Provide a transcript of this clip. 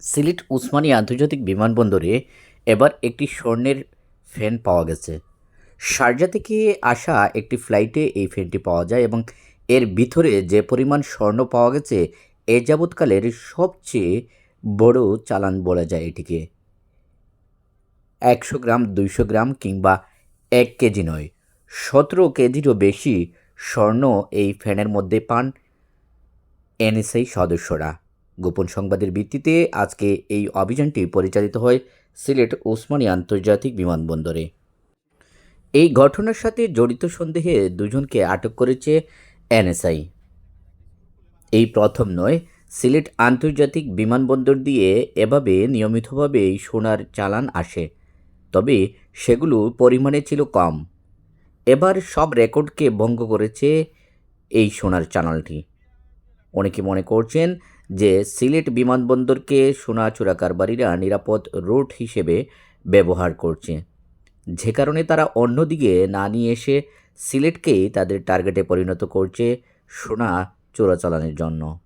সিলেট উসমানী আন্তর্জাতিক বিমানবন্দরে এবার একটি স্বর্ণের ফ্যান পাওয়া গেছে। শারজা থেকে আসা একটি ফ্লাইটে এই ফ্যানটি পাওয়া যায় এবং এর ভিতরে যে পরিমাণ স্বর্ণ পাওয়া গেছে, এ যাবৎকালের সবচেয়ে বড় চালান বলা যায় এটিকে। একশো গ্রাম, দুইশো গ্রাম কিংবা এক কেজি নয়, সতেরো কেজিরও বেশি স্বর্ণ এই ফ্যানের মধ্যে পান এনএসআই সদস্যরা। গোপন সংবাদের ভিত্তিতে আজকে এই অভিযানটি পরিচালিত হয় সিলেট ওসমানী আন্তর্জাতিক বিমানবন্দরে। এই ঘটনার সাথে জড়িত সন্দেহে দুজনকে আটক করেছে এনএসআই। এই প্রথম নয়, সিলেট আন্তর্জাতিক বিমানবন্দর দিয়ে এভাবে নিয়মিতভাবেই সোনার চালান আসে, তবে সেগুলো পরিমাণে ছিল কম। এবার সব রেকর্ডকে ভঙ্গ করেছে এই সোনার চালানটি। অনেকে মনে করছেন যে সিলেট বিমানবন্দরকে সোনা চোরাকারবারীরা নিরাপদ রুট হিসেবে ব্যবহার করছে। যে কারণে তারা অন্যদিকে না নিয়ে এসে সিলেটকেই তাদের টার্গেটে পরিণত করছে সোনা চোরাচালানের জন্য।